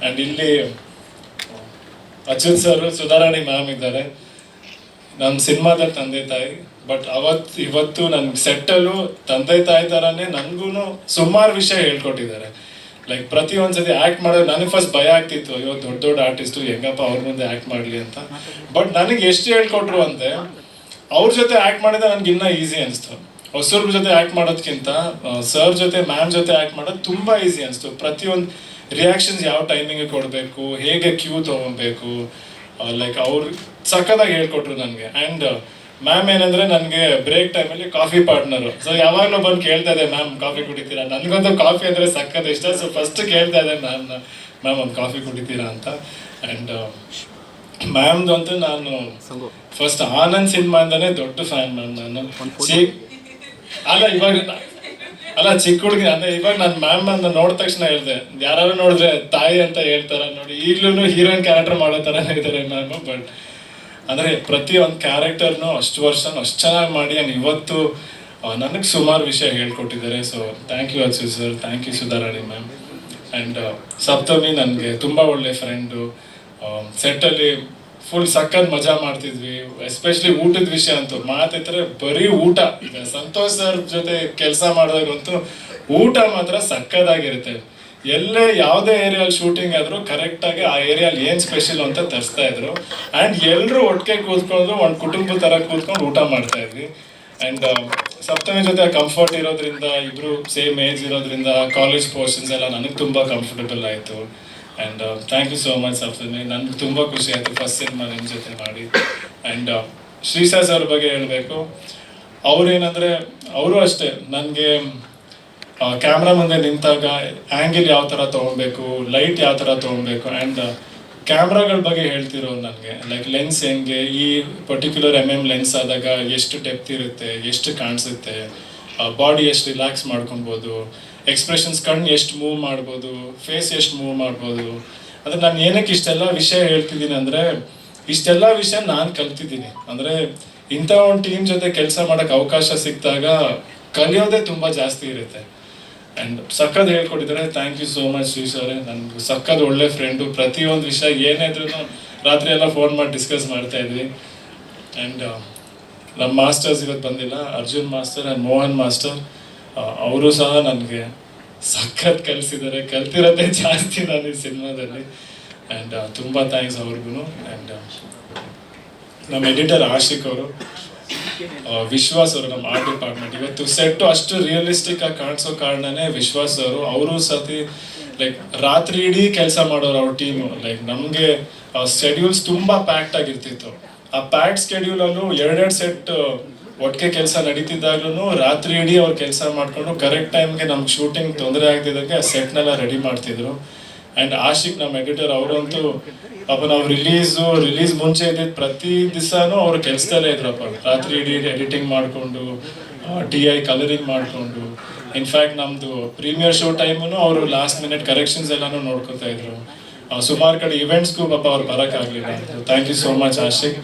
And ಇಲ್ಲಿ Achyuth sir, Sudharani ma'am ಇದ್ದಾರೆ. ನಮ್ಮ ಸಿನಿಮಾದ ತಂದೆ ತಾಯಿ ಬಟ್ ಅವತ್, ಇವತ್ತು ನನ್ನ ಸೆಟ್ಟಲ್ಲೂ ತಂದೆ ತಾಯಿ ಥರನೇ ನನಗೂ ಸುಮಾರು ವಿಷಯ ಹೇಳ್ಕೊಟ್ಟಿದ್ದಾರೆ. ಲೈಕ್ ಪ್ರತಿ ಒಂದ್ಸತಿ ಆ್ಯಕ್ಟ್ ಮಾಡೋದು ನನಗೆ ಫಸ್ಟ್ ಭಯ ಆಗ್ತಿತ್ತು. ಅಯ್ಯೋ, ದೊಡ್ಡ ದೊಡ್ಡ ಆರ್ಟಿಸ್ಟು ಹೆಂಗಪ್ಪ ಅವ್ರ ಮುಂದೆ ಆ್ಯಕ್ಟ್ ಮಾಡಲಿ ಅಂತ. ಬಟ್ ನನಗೆ ಎಷ್ಟು ಹೇಳ್ಕೊಟ್ರು ಅಂತೆ ಅವ್ರ ಜೊತೆ ಆ್ಯಕ್ಟ್ ಮಾಡಿದ್ರೆ ನನಗೆ ಇನ್ನೂ ಈಸಿ ಅನಿಸ್ತು. ಹೊಸರ ಜೊತೆ ಆ್ಯಕ್ಟ್ ಮಾಡೋದಕ್ಕಿಂತ ಸರ್ ಜೊತೆ ಮ್ಯಾಮ್ ಜೊತೆ ಆ್ಯಕ್ಟ್ ಮಾಡೋದು ತುಂಬ ಈಸಿ ಅನಿಸ್ತು. ಪ್ರತಿಯೊಂದು ರಿಯಾಕ್ಷನ್ಸ್ ಯಾವ ಟೈಮಿಂಗ್ ಕೊಡಬೇಕು? ಹೇಗೆ ಕ್ಯೂ ತೊಗೊಬೇಕು? ಲೈಕ್ ಅವ್ರು ಸಖತ್ತಾಗಿ ಹೇಳ್ಕೊಟ್ರು ನನಗೆ. ಆ್ಯಂಡ್ ಮ್ಯಾಮ್ ಏನಂದ್ರೆ ನನಗೆ ಬ್ರೇಕ್ ಟೈಮಲ್ಲಿ ಕಾಫಿ ಪಾರ್ಟ್ನರು ಸೊ ಯಾವಾಗಲೂ ಬಂದು ಕೇಳ್ತಾ ಇದೆ ಮ್ಯಾಮ್ ಕಾಫಿ ಕುಡಿತೀರಾ? ನನಗಂತೂ ಕಾಫಿ ಅಂದರೆ ಸಖತ್ ಇಷ್ಟ. ಸೊ ಫಸ್ಟ್ ಕೇಳ್ತಾ ಇದೆ ಮ್ಯಾಮ್ ಮ್ಯಾಮ್ ಒಂದು ಕಾಫಿ ಕುಡಿತೀರಾ ಅಂತ. ಆ್ಯಂಡ್ ಮ್ಯಾಮ್ದು ಅಂತೂ ನಾನು ಫಸ್ಟ್ ಆನಂದ್ ಸಿನಿಮಾ ಅಂದನೇ ದೊಡ್ಡ ಫ್ಯಾನ್ ಮ್ಯಾಮ್ ನಾನು. ಅಲ್ಲ ಇವಾಗ ಅಲ್ಲ, ಚಿಕ್ಕ ಹುಡುಗಿ, ಅಂದ್ರೆ ಇವಾಗ ನಾನು ಮ್ಯಾಮ್ ನನ್ನ ನೋಡಿದ ತಕ್ಷಣ ಹೇಳ್ದೆ. ಯಾರು ನೋಡಿದ್ರೆ ತಾಯಿ ಅಂತ ಹೇಳ್ತಾರ. ನೋಡಿ ಈಗ್ಲೂ ಹೀರೋಯಿನ್ ಕ್ಯಾರೆಕ್ಟರ್ ಮಾಡೋ ಥರ ಇದ್ದಾರೆ ಮ್ಯಾಮ್ ಬಟ್ ಅಂದ್ರೆ ಪ್ರತಿ ಒಂದು ಕ್ಯಾರೆಕ್ಟರ್ನು ಅಷ್ಟು ವರ್ಷ ಅಷ್ಟು ಚೆನ್ನಾಗಿ ಮಾಡಿ ನಾನು ಇವತ್ತು ನನಗೆ ಸುಮಾರು ವಿಷಯ ಹೇಳ್ಕೊಟ್ಟಿದ್ದಾರೆ. So thank you Achchu sir thank you Sudharani ma'am and Saptami ನನಗೆ ತುಂಬ ಒಳ್ಳೆ ಫ್ರೆಂಡು ಸೆಟ್ಟಲ್ಲಿ ಫುಲ್ ಸಖತ್ ಮಜಾ ಮಾಡ್ತಿದ್ವಿ ಎಸ್ಪೆಷಲಿ ಊಟದ ವಿಷಯ ಅಂತೂ. ಮಾತಿದ್ರೆ ಬರೀ ಊಟ. ಸಂತೋಷ್ ಸರ್ ಜೊತೆ ಕೆಲಸ ಮಾಡಿದಾಗಂತೂ ಊಟ ಮಾತ್ರ ಸಕ್ಕದಾಗಿರುತ್ತೆ ಎಲ್ಲೇ ಯಾವುದೇ ಏರಿಯಾಲ್ ಶೂಟಿಂಗ್ ಆದ್ರೂ ಕರೆಕ್ಟಾಗಿ ಆ ಏರಿಯಾಲ್ ಏನ್ ಸ್ಪೆಷಲ್ ಅಂತ ತರಿಸ್ತಾ ಇದ್ರು. ಅಂಡ್ ಎಲ್ಲರೂ ಒಟ್ಟಿಗೆ ಕೂತ್ಕೊಂಡು, ಒಂದು ಕುಟುಂಬ ತರ ಕೂತ್ಕೊಂಡು ಊಟ ಮಾಡ್ತಾ ಇದ್ವಿ. ಅಂಡ್ ಸಪ್ತಮಿ ಜೊತೆ ಕಂಫರ್ಟ್ ಇರೋದ್ರಿಂದ, ಇಬ್ರು ಸೇಮ್ ಏಜ್ ಇರೋದ್ರಿಂದ ಕಾಲೇಜ್ ಪೋರ್ಷನ್ಸ್ ಎಲ್ಲ ನನಗೆ ತುಂಬಾ ಕಂಫರ್ಟಬಲ್ ಆಯ್ತು. And thank you so much Saptami ನನ್ಗೆ ತುಂಬ ಖುಷಿ ಆಯಿತು ಫಸ್ಟ್ ಸಿನಿಮಾ ನಿಮ್ಮ ಜೊತೆ ಮಾಡಿ. ಆ್ಯಂಡ್ ಶ್ರೀಸಾಸ್ ಅವ್ರ ಬಗ್ಗೆ ಹೇಳಬೇಕು. ಅವ್ರೇನಂದರೆ, ಅವರು ಅಷ್ಟೇ. ನನಗೆ ಕ್ಯಾಮ್ರಾ ಮುಂದೆ ನಿಂತಾಗ ಆ್ಯಂಗಿಲ್ ಯಾವ ಥರ ತೊಗೊಬೇಕು ಲೈಟ್ ಯಾವ ಥರ ತೊಗೊಬೇಕು ಆ್ಯಂಡ್ ಕ್ಯಾಮ್ರಾಗಳ ಬಗ್ಗೆ ಹೇಳ್ತಿರೋ ನನಗೆ. ಲೈಕ್ ಲೆನ್ಸ್ ಹೆಂಗೆ, ಈ ಪರ್ಟಿಕ್ಯುಲರ್ ಎಂ ಎಂ ಲೆನ್ಸ್ ಆದಾಗ ಎಷ್ಟು ಡೆಪ್ತ್ ಇರುತ್ತೆ, ಎಷ್ಟು ಕಾಣಿಸುತ್ತೆ ಬಾಡಿ ಎಷ್ಟು ರಿಲ್ಯಾಕ್ಸ್ ಮಾಡ್ಕೊಬೋದು ಎಕ್ಸ್ಪ್ರೆಷನ್ಸ್ ಕಣ್ಣು ಎಷ್ಟು ಮೂವ್ ಮಾಡ್ಬೋದು ಫೇಸ್ ಎಷ್ಟು ಮೂವ್ ಮಾಡ್ಬೋದು. ಅಂದರೆ ನಾನು ಏನಕ್ಕೆ ಇಷ್ಟೆಲ್ಲ ವಿಷಯ ಹೇಳ್ತಿದ್ದೀನಿ ಅಂದರೆ, ಇಷ್ಟೆಲ್ಲ ವಿಷಯ ನಾನು ಕಲ್ತಿದ್ದೀನಿ. ಅಂದರೆ ಇಂಥ ಒಂದು ಟೀಮ್ ಜೊತೆ ಕೆಲಸ ಮಾಡೋಕ್ಕೆ ಅವಕಾಶ ಸಿಕ್ಕಿದಾಗ ಕಲಿಯೋದೇ ತುಂಬ ಜಾಸ್ತಿ ಇರುತ್ತೆ. ಆ್ಯಂಡ್ ಸಕ್ಕದ್ ಹೇಳ್ಕೊಟ್ಟಿದ್ದಾರೆ. Thank you so much Shri sir. ನನ್ಗೆ ಸಕ್ಕದ್ ಒಳ್ಳೆ ಫ್ರೆಂಡು ಪ್ರತಿಯೊಂದು ವಿಷಯ ಏನೇ ಇದ್ರೂ ರಾತ್ರಿ ಎಲ್ಲ ಫೋನ್ ಮಾಡಿ ಡಿಸ್ಕಸ್ ಮಾಡ್ತಾ ಇದ್ವಿ. ಆ್ಯಂಡ್ ನಮ್ಮ ಮಾಸ್ಟರ್ಸ್ ಇವತ್ತು ಬಂದಿಲ್ಲ. Arjun master and Mohan master ಅವರು ಸಹ ನನಗೆ ಸಖತ್ ಕಲಿಸಿದ್ದಾರೆ. ಕಲ್ತಿರೋದೇ ಜಾಸ್ತಿ ನಾನು ಈ ಸಿನಿಮಾದಲ್ಲಿ. ಆ್ಯಂಡ್ ತುಂಬ ಥ್ಯಾಂಕ್ಸ್ ಅವ್ರಿಗೂ ಆ್ಯಂಡ್ ನಮ್ಮ ಎಡಿಟರ್ ಆಶಿಕ್ ಅವರು ವಿಶ್ವಾಸ್ ಅವರು ನಮ್ಮ ಆರ್ಟ್ ಡಿಪಾರ್ಟ್ಮೆಂಟ್ ಇವತ್ತು ಸೆಟ್ಟು ಅಷ್ಟು ರಿಯಲಿಸ್ಟಿಕ್ ಆಗಿ ಕಾಣಿಸೋ ಕಾರಣನೇ ವಿಶ್ವಾಸ್ ಅವರು. ಅವರು ಸತಿ ಲೈಕ್ ರಾತ್ರಿ ಇಡೀ ಕೆಲಸ ಮಾಡೋರು ಅವ್ರ ಟೀಮು ಲೈಕ್ ನಮಗೆ ಶೆಡ್ಯೂಲ್ಸ್ ತುಂಬ ಪ್ಯಾಕ್ಟ್ ಆಗಿರ್ತಿತ್ತು. ಆ ಪ್ಯಾಕ್ಟ್ ಶೆಡ್ಯೂಲಲ್ಲೂ ಎರಡೆರಡು ಸೆಟ್ ಒಟ್ಟಿಗೆ ಕೆಲಸ ನಡೀತಿದ್ದಾಗ್ಲೂ ರಾತ್ರಿ ಇಡೀ ಅವ್ರು ಕೆಲಸ ಮಾಡ್ಕೊಂಡು ಕರೆಕ್ಟ್ ಟೈಮ್ಗೆ ನಮ್ಗೆ ಶೂಟಿಂಗ್ ತೊಂದರೆ ಆಗ್ತಿದ್ದಂಗೆ ಆ ಸೆಟ್ನೆಲ್ಲ ರೆಡಿ ಮಾಡ್ತಿದ್ರು. ಆ್ಯಂಡ್ ಆಶಿಕ್ ನಮ್ಮ ಎಡಿಟರ್ ಅವರಂತೂ ಪಾಪ ನಾವು ರಿಲೀಸು ರಿಲೀಸ್ ಮುಂಚೆ ಇದ್ದಿದ್ದು ಪ್ರತಿ ದಿವಸನೂ ಅವರು ಕೆಲಸದಲ್ಲೇ ಇದ್ರಪ್ಪ. ರಾತ್ರಿ ಇಡೀ ಎಡಿಟಿಂಗ್ ಮಾಡಿಕೊಂಡು ಟಿ ಐ ಕಲರಿಂಗ್ ಮಾಡಿಕೊಂಡು. ಇನ್ಫ್ಯಾಕ್ಟ್ ನಮ್ಮದು ಪ್ರೀಮಿಯರ್ ಶೋ ಟೈಮು ಅವರು ಲಾಸ್ಟ್ ಮಿನಿಟ್ ಕರೆಕ್ಷನ್ಸ್ ಎಲ್ಲನೂ ನೋಡ್ಕೊತಾ ಇದ್ರು. ಸುಮಾರು ಕಡೆ ಇವೆಂಟ್ಸ್ಗೂ ಪಾಪ ಅವ್ರು ಬರೋಕ್ಕಾಗಲಿಲ್ಲ. Thank you so much Ashik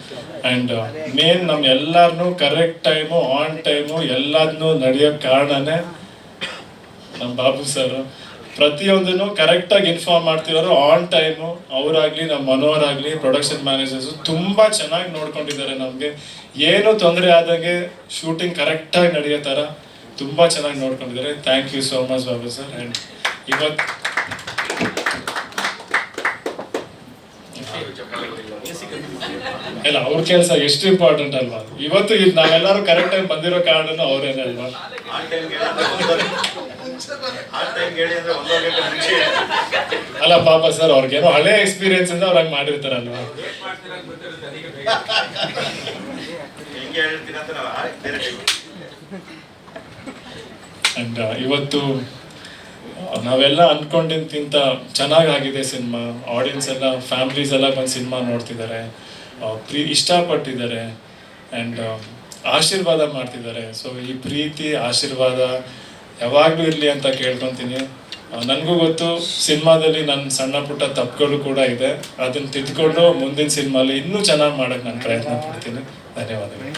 and main ನಮ್ಮ ಎಲ್ಲರನ್ನೂ ಕರೆಕ್ಟ್ ಟೈಮು ಆನ್ ಟೈಮು ಎಲ್ಲದನ್ನೂ ನಡೆಯೋಕ್ಕೆ ಕಾರಣನೇ ನಮ್ಮ ಬಾಬು ಸರ್ ಪ್ರತಿಯೊಂದನ್ನು ಕರೆಕ್ಟಾಗಿ ಇನ್ಫಾರ್ಮ್ ಮಾಡ್ತಿರೋರು ಆನ್ ಟೈಮು ಅವರಾಗ್ಲಿ ನಮ್ಮ ಮನೋಹರ್ ಆಗ್ಲಿ ಪ್ರೊಡಕ್ಷನ್ ಮ್ಯಾನೇಜರ್ಸ್ ತುಂಬಾ ಚೆನ್ನಾಗಿ ನೋಡ್ಕೊಂಡಿದ್ದಾರೆ ನಮಗೆ. ಏನು ತೊಂದರೆ ಆದಾಗೆ ಶೂಟಿಂಗ್ ಕರೆಕ್ಟಾಗಿ ನಡೆಯೋ ಥರ ತುಂಬಾ ಚೆನ್ನಾಗಿ ನೋಡ್ಕೊಂಡಿದ್ದಾರೆ. Thank you so much Babu sir and ಇವತ್ತು ಇಲ್ಲ ಅವ್ರ ಕೆಲಸ ಎಷ್ಟು ಇಂಪಾರ್ಟೆಂಟ್ ಅಲ್ವಾ? ಇವತ್ತು ಇದು ನಾವೆಲ್ಲರೂ ಕರೆಕ್ಟ್ ಟೈಮ್ ಬಂದಿರೋ ಕಾರಣನೂ ಅವ್ರೇನೆ ಅಲ್ವಾ? ಅಲ್ಲ, ಪಾಪ ಸರ್ ಅವ್ರಿಗೇನೋ ಹಳೆ ಎಕ್ಸ್ಪೀರಿಯನ್ಸ್ ಇಂದ ಮಾಡಿರ್ತಾರಲ್ವಾ ಹೆಂಗೆ ಟೈಮ್ ಅಂಡ್ ಇವತ್ತು ನಾವೆಲ್ಲ ಅನ್ಕೊಂಡಿಂತ ಚೆನ್ನಾಗಿ ಆಗಿದೆ ಸಿನಿಮಾ. ಆಡಿಯನ್ಸ್ ಎಲ್ಲ ಫ್ಯಾಮಿಲೀಸ್ ಎಲ್ಲ ಬಂದು ಸಿನಿಮಾ ನೋಡ್ತಿದ್ದಾರೆ ಪ್ರೀ ಇಷ್ಟಪಟ್ಟಿದ್ದಾರೆ ಆ್ಯಂಡ್ ಆಶೀರ್ವಾದ ಮಾಡ್ತಿದ್ದಾರೆ ಸೊ ಈ ಪ್ರೀತಿ, ಆಶೀರ್ವಾದ ಯಾವಾಗಲೂ ಇರಲಿ ಅಂತ ಕೇಳ್ಕೊತೀನಿ. ನನಗೂ ಗೊತ್ತು, ಸಿನಿಮಾದಲ್ಲಿ ನನ್ನ ಸಣ್ಣ ಪುಟ್ಟ ತಪ್ಪುಗಳು ಕೂಡ ಇದೆ. ಅದನ್ನು ತಿದ್ಕೊಂಡು ಮುಂದಿನ ಸಿನಿಮಾಲಿ ಇನ್ನೂ ಚೆನ್ನಾಗಿ ಮಾಡೋಕ್ಕೆ ನಾನು ಪ್ರಯತ್ನ ಪಡ್ತೀನಿ. ಧನ್ಯವಾದಗಳು.